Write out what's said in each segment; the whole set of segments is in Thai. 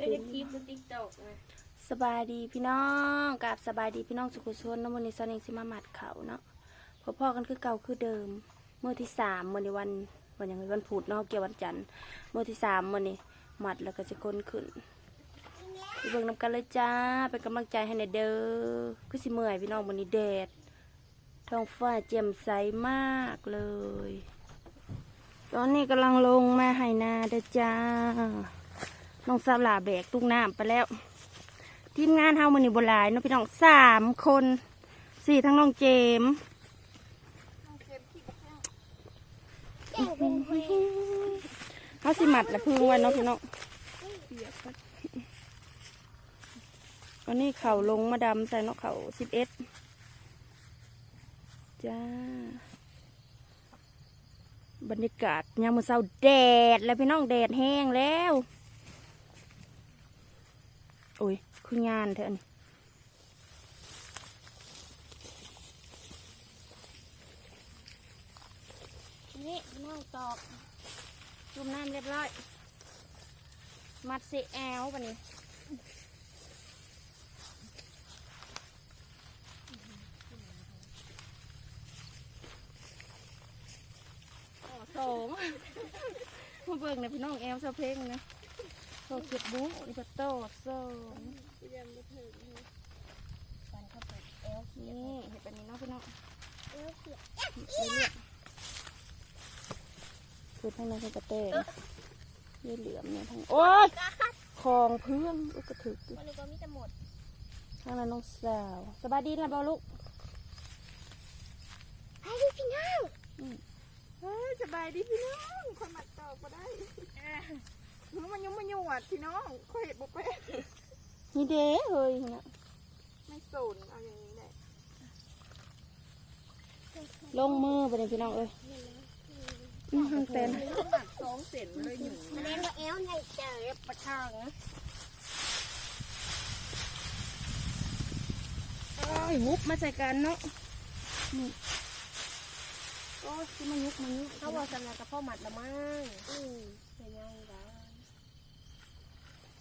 ได้คลิปในติ๊กตอกนะสบายดีพี่น้องกับสบายดีพี่น้องสุขุชนน้ำมันนี้ซอนเองสิมาหมัดเขาเนาะพอพ่อกันคือเก่าคือเดิม เมื่อที่สามเมื่อในวันวันอย่างวันพุธเนาะเกี่ยววันจันทร์เมื่อที่สามเมื่อนี้หมัดแล้วก็จะก้นขึ้นเบิ่งน้ำกันเลยจ้าเป็นกำลังใจให้ในเด้อคือสิเมื่อยพี่น้องวันนี้แดดท้องฟ้าแจ่มใสมากเลย ตอนนี้กำลังลงมาไหนาเด้อจ้า น้องสาวลาแบกตุ้งน้ำไปแล้ว ทีมงานเฮามันนี่บหลายเนาะพี่น้องสามคนสี่ทั้งน้องเจมส์เขาสิหมัดละพึ่งไว้เนาะพี่น้องอันนี้เข่าลงมาดำใส่เนาะเข่าสิบเอ็ดจ้า บรรยากาศยามมื้อเช้าแดดแล้วพี่น้องแดดแห้งแล้ว โอ้ยคืองานเถอะนนี้นี่น้องตอกจุ่มน้ำเรียบร้อย มัดเสแอลปะนี่สองมาเบิ่งนะพี่น้องแอลสะเพลงนะ โตเก็บบุ๊กนี่ก็โตสองยังไม่ถึงกันเข้าไปแอลนี่เห็ดแบบนี้เนาะพี่น้องเออเสียเลือกคือทั้งนั้นก็จะเต้นเยื่อเหลือมเนี่ยทั้งโอ๊ยคลองเพื่อนลูกกระถึกวันนี้ก็มีแต่หมดทั้งนั้นน้องสาวสบายดีนะเบาลูกให้ดูพี่น้องเฮ้ยสบายดีพี่น้องคนมัดตอกมาได้หนู มันยุ่งมันยุ่งอะพี่น้องคอยเห็ดบุเป็ดนี่เด้เฮ้ยเนี่ยไม่สนเอาอย่างนี้แหละลงมือไปเลยพี่น้องเอ้ยอืมหันเป็นหมัดสองเซนเลยหนึ่งแสดงว่าเอลในเจอประทางโอ้ยวุบมาใส่กันเนาะนี่โอ้ยที่มันยุกมันยุกเขาบอกสำนักกับพ่อหมัดละมั้งอือเป็นยังไง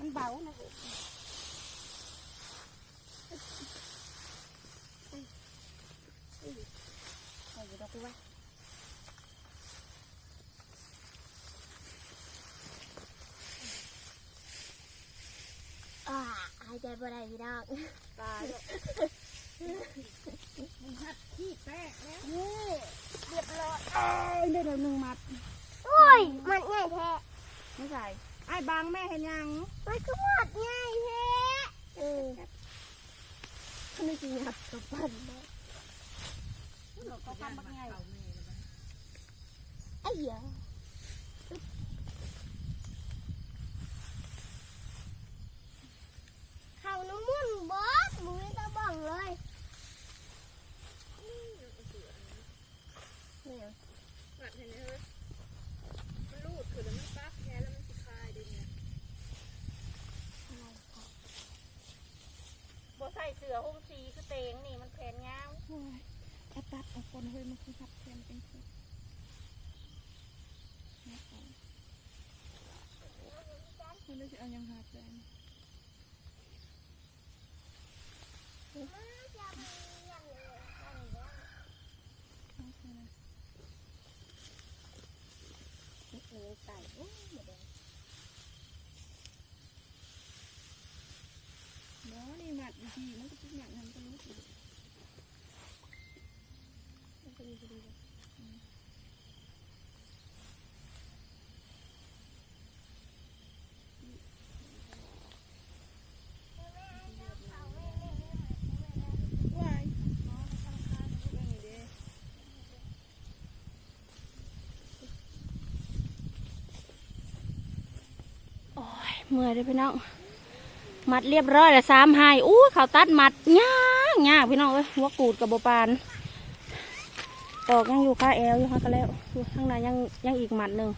มันเบานะเอาอยู่ดอกกูว่าอ่าหายใจบ่ได้พี่น้องตายนี่เรียบร้อยเอ้ยได้แล้วหนึ่งมัดโอ้ย มันง่ายแท้ไม่ใส่ไอ้บางแม่เห็นยัง มันก็หมดง่ายแท้เออไม่จริงครับกับปั้นนะ เขาทำบักไง ไอ้เหี้ยเขาน้ำมันบอสมึงไม่ต้องบังเลยเนี่ย หมัดเห็นไหมเฮ้ยมันรูดคือแล้วมันปักแค่แล้วมันสิคายด้วยเนี่ย บ่ใส่เสือหุ้มสีคือเตงนี่มันแขนยาว ถ้าตัด เอาคนเฮ้ยมันคือหัดแทนเป็นคือมันเลยจะเอายังหัดแทนเลี้ยงไก่โอ้ยหมดเลย เนาะนี่หมัดดีๆมันก็เป็นอย่างนั้นก็รู้สึก มันก็ดีพอดี เลยวายเรื่องนี้เด้โอ้ยเมื่อยเลยพี่น้อง มัดเรียบร้อยแล้วสามหายอู้เขาตัดมัดยากยากพี่น้องเอ้ยหัวกูดกับโบปาน ตอกยังอยู่ค่าแอลอยู่ค่ะก็แล้วอยู่ข้างในยังยังอีกหมัดหนึ่ง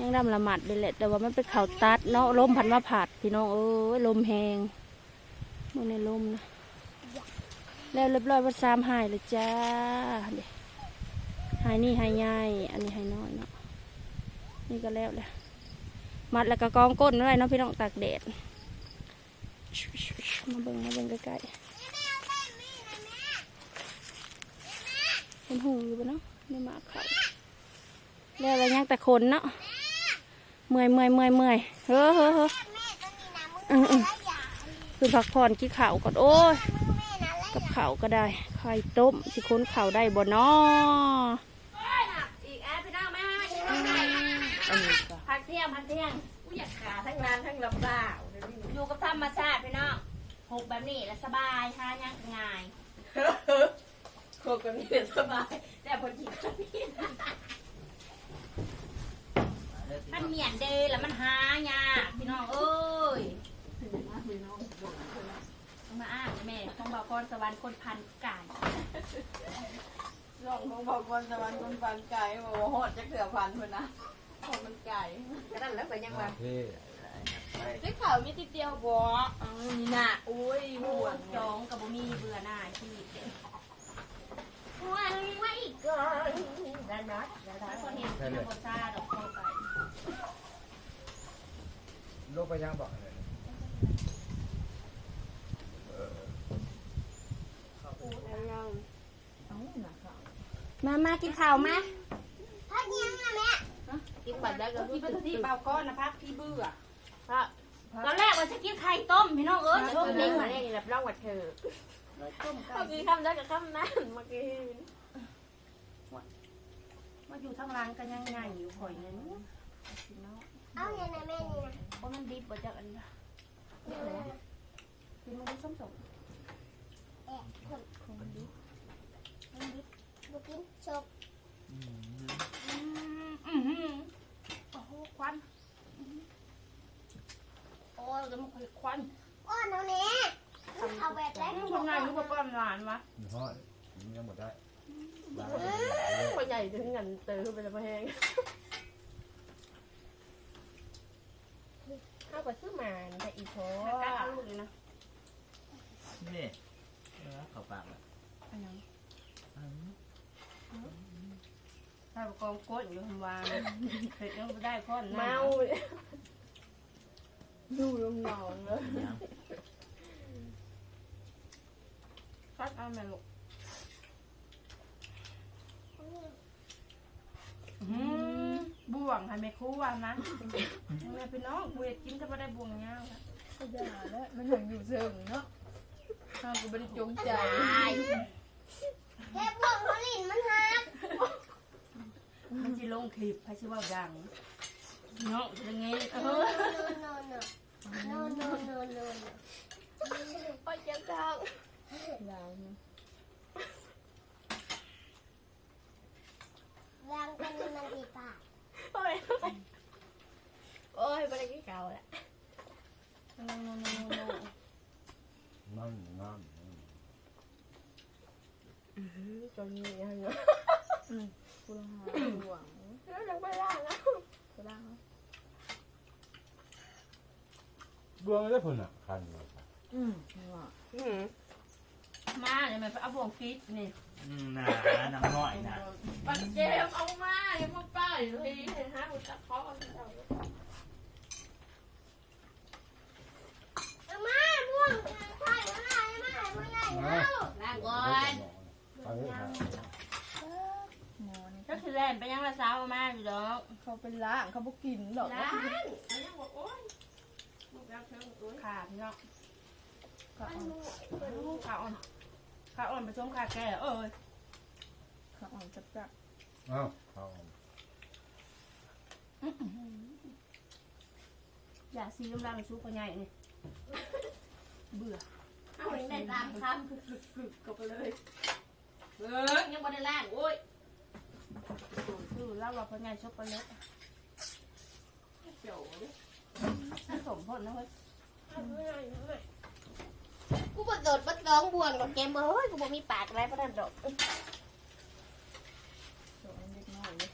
ยังดำละหมัดเลยแหละ แต่ว่ามันเป็นเข่าตัดเนาะลมพันมาผัดพี่น้องเอ้ยลมแหงมันในลมนะแล้วเรียบร้อยว่าสามหายเลยจ้าเดี๋ยวหายนี่หายใหญ่อันนี้หายน้อยเนาะนี่ก็แล้วแหละมัดแล้วก็กองก้นไว้เนาะพี่น้องตากแดดมาเบิ่งมาเบิ่งใกล้ๆ เป็นหูอยู่ปะเนาะไม่มาเขาแล้วอะไรยังแต่คนเนาะเมื่อยเมื่อยเมื่อยเมื่อยเฮ้อเฮ้อเฮ้อคือพักผ่อนกินข้าวก่อนโอ้ยกับข้าวก็ได้ไข่ต้มสิค้นข้าวได้บ่เนาะอีกแอปพี่น้องแม่อันนี้ก็พักเที่ยงพักเที่ยงกูอยากขาทั้งนานทั้งลำบากอยู่กับธรรมชาติพี่น้องหกแบบนี้แล้วสบายทายังง่าย โคกันนี่สบาย แต่พอกินข้าวนี่มันเหมียนเดยแล้วมันหายากพี่น้องเอ้ยต้องมาอ้างแม่ต้องบอกก่อนสวรรค์คนพันกายลองของบอกวันสวรรค์คนฟันไก่บอกว่าโหดจะเกลือพันคนนะโหดมันไก่ก็นั่นแล้วไปยังว่าเท่ได้ข่าวมีติดเดียวบ่อ๋อนี่น่ะอุ้ยหม่ววนจองกับบ่มีเบื่อหน้าที่เด็ก วันไว้ก่อนได้ไหมได้ได้ถ้าคนเห็นกินน้ำบซาดอกเข้าไปโลกไปยังบอกเลยมามากินข้าวมาพักยังนะแม่กินบัตรได้ก็ที่เป็นที่เบาก้อนนะพักพี่เบื่อพระตอนแรกว่าจะกินไข่ต้มพี่น้องเอ้ยต้ต้มมเล้เล้งงมามาเนี่เนี่ยยรับรองวัดเธอ ต้มไก่เมื่อกี้คำได้กับคำนั้นเมื่อกี้มาอยู่ทางหล่างกันยังไงอยู่ข่อยเลยพี่น้องเอาอย่างนะแม่นี่นะเพราะมันดิบบ่จากอันนี้กินมันดิบส้มสม แอะคน คงมันดิบมันดิบ บุกินชก อืมอือหือโอ้โหควันอื้อหือโอ้ยจะมันควัน อ้อนเอาเนี้ยเอาแบบแรก นี่คนงานรู้ว่าป้อนหลานวะ มีห้อยมีกันหมดได้ คนใหญ่ถึงเงินเติมไปแล้วมาแห้งข้าวกับ ซื้อมาแต่อีโถกล้าเอาลูกเลยนะนี่เข้าปากแล้วอันยังถ้ากองก้นอยู่ทำวางเผ็ดยังไม่ได้พ่อนนะเมาดูลงหนองเลยคัดเอาแม่ลูกอืมบ่ วงให้แม่ครู่ว่านะแม่พี่น้องกูเห็ดกินถ้าไม่ได้บ่วงเงาอะก็อย่าแล้วมันถึงอยู่เชิงเนาะข้าวกูไม่ได้จงใจเทปพวกเขาลินมันหักมันจะลงคลิปให้ชื่อว่าดังเนาะจะไงเอโนอโนโนโนโนโนโนโอ้ยเจ้าข้าวลาวนะวางกันมันดีป่ะ โอ้ยโอ้ยไม่ได้กินข้าวแหละโนโนโนโนนั่นนั่นจนมีอะไรเนาะกูลองหาห่วงแล้วยังไม่ล่างนะไปล่างดวงได้ผลอะคันอืมว่าอืม มาเดี๋ยวแม่ไปเอาบ่วงฟิตนี่หนาหนังน้อยนะปัดเจมเอามาเดี๋ยวมาป้ายเลยฮะกูจะขอเอาเจ้าเอามาพวกใช่มาได้มาได้มาได้แล้วล้างก่อนไปเลยครับหมอนี่ก็คือแล่นไปยังละสาวมาอยู่ดอกเขาเป็นล่างเขาบอกกินหรอกล้างยังบอกโอ้ยลูกรักเธอโอ้ยขาดเนาะขาอ่อนขาอ่อน ขาอ่อนผสมขาแก่เอ้ยขาอ่อนจับจับอ้าวเอาอย่าซีน้ำลายซุปก็ใหญ่นี่เบื่อเอาได้ตามคำกึกก็ไปเลยเออยังบ่ได้ล้างโอ้ยคือเล่าว่าพ่อใหญ่ชอบไปเล็กเจียวเลยผสมพ่นนะเฮ้ย กูบ่โดดบ่ร้องบ่วงดอกแกมเฮ้ยกูบ่มีปากอะไรบ่ทันดอกเจียวเล็กน้อยเลย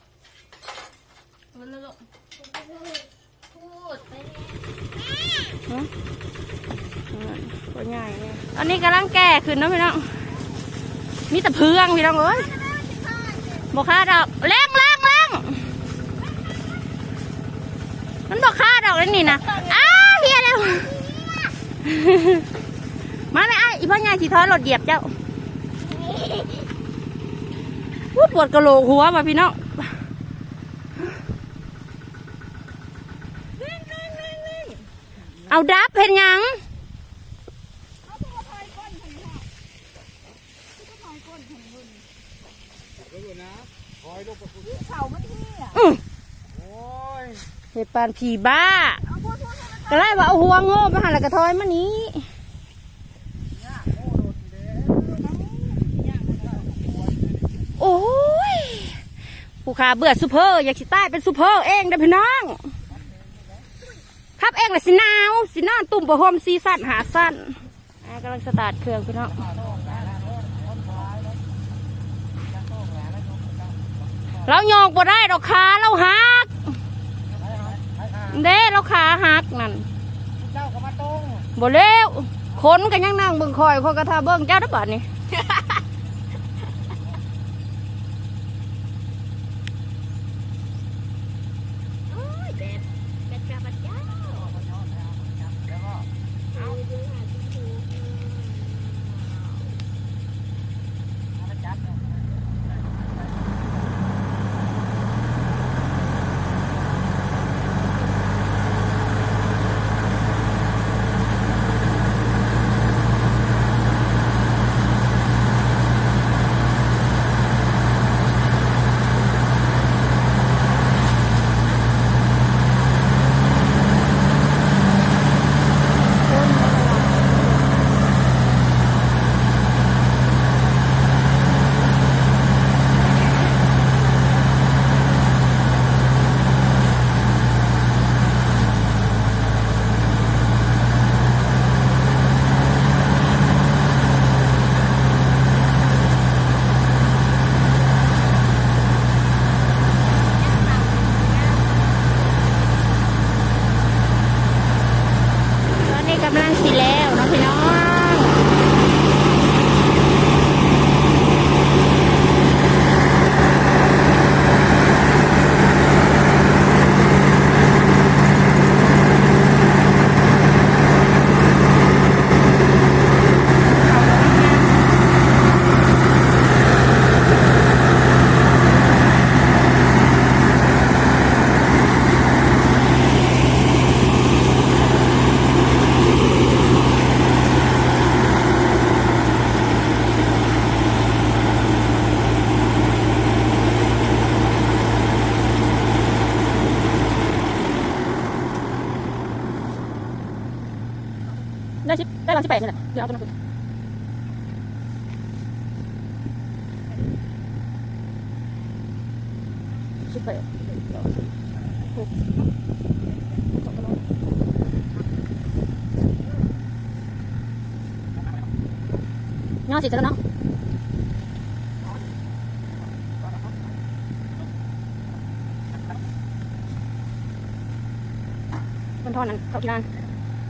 มันนะลูกพูดไปพ่อใหญ่เนี่ยอันนี้กำลังแก่ขึ้นเนาะพี่น้อง มีแต่เพืองพี่น้องเอ้ยบกค่าดอกแรงแรงแรงมันบอกค่าดอกแล้วนี่นะอ้าเฮียแล้ว มาไหมไอ้อีพ่อใหญ่สีท้อยรถเหยียบเจ้าวู้ปวดกระโหลกหัวว่ะพี่น้องเอาดับเห็นยังเขามันเหี้ยเห็ดปานผีบ้าก็ไล่ว่าเอาหัวโง่มาหันแล้วกระทอยมานี้ โอ้ยผู้ ขาเบื่อซูเปอร์อยากสิใต้เป็นซูเปอร์เองเด้อพี่น้องครับเองเลยสิหนาวสินอนตุ่มประหมซีสั้นหาสั้นกำลังสตาร์ทเครื่องพี่น้องเราโยกบ่ได้ดอกขาเราหักเด้เราขาหักนั่นบ่เร็วคนกันยังนั่งเบิ่งคอยคอยกระทาเบิ่งเจ้าได้อบัดนี่ ได้ชิปได้วันที่แปดนี่แหละเดี๋ยวเอาตัวนั้นไปชิปแปดหกสองตัวน้อยย่อสิจะแล้วเนาะบนทอนั้นเขาที่ร้าน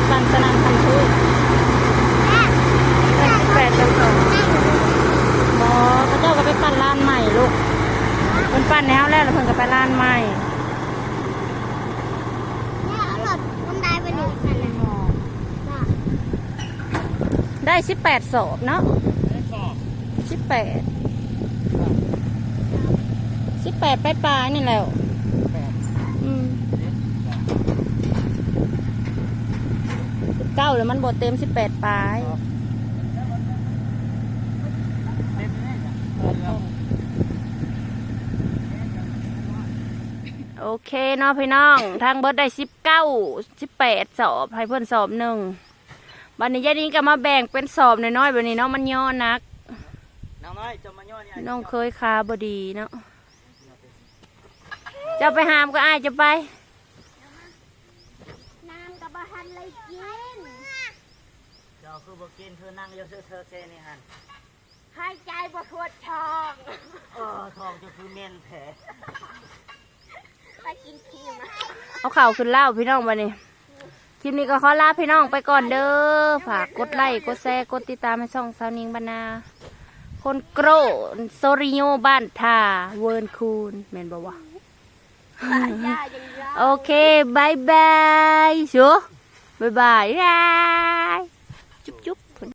บกันสนามคันทุยแต่แปดจังสองบอพระเจ้าก็ไปปั้นล้านใหม่ลูกมันปั้นแล้วแล้วเพิ่งก็ไปล้านใหม่ได้สิบแปดศพเนาะสิบแปดสิบแปดปลายๆนี่แหละ เก้าแล้วมันบดเต็มสิบแปดปลายโอเคเนาะพี่น้อง ทางเบิร์ดได้สิบเก้าสิบแปดสอบให้เพื่อนสอบหนึ่งวันนี้ยายนี้ก็มาแบ่งเป็นสอบน้อยๆแบบนี้เนาะมันย่อนักน้องน้อยจะมาย่อนี่น้องเคยคาบดีเนาะจะไปหามก็อายจะไป น้ำกับบะฮันเลยกิน เจ้าคือบ่กินเธอนั่งอยู่เธอเธอเซนี่ฮันหายใจบ่ทวดทองเออทองจะคือเมนแผลไปกินครีมนะเอาข่าวขึ้นเล่าพี่น้องมาเนี่ยคลิปนี้ก็ขอลาพี่น้องไปก่อนเด้อฝากกดไลค์กดแชร์กดติดตามให้ช่องสาวนิงบรรณาคนโกรโซริโยบ้านทาเวิร์นคูนแม่นบอกว่าย่าอย่างยาโอเคบายบายชัวบายบายบาย จุ๊บจุ๊บ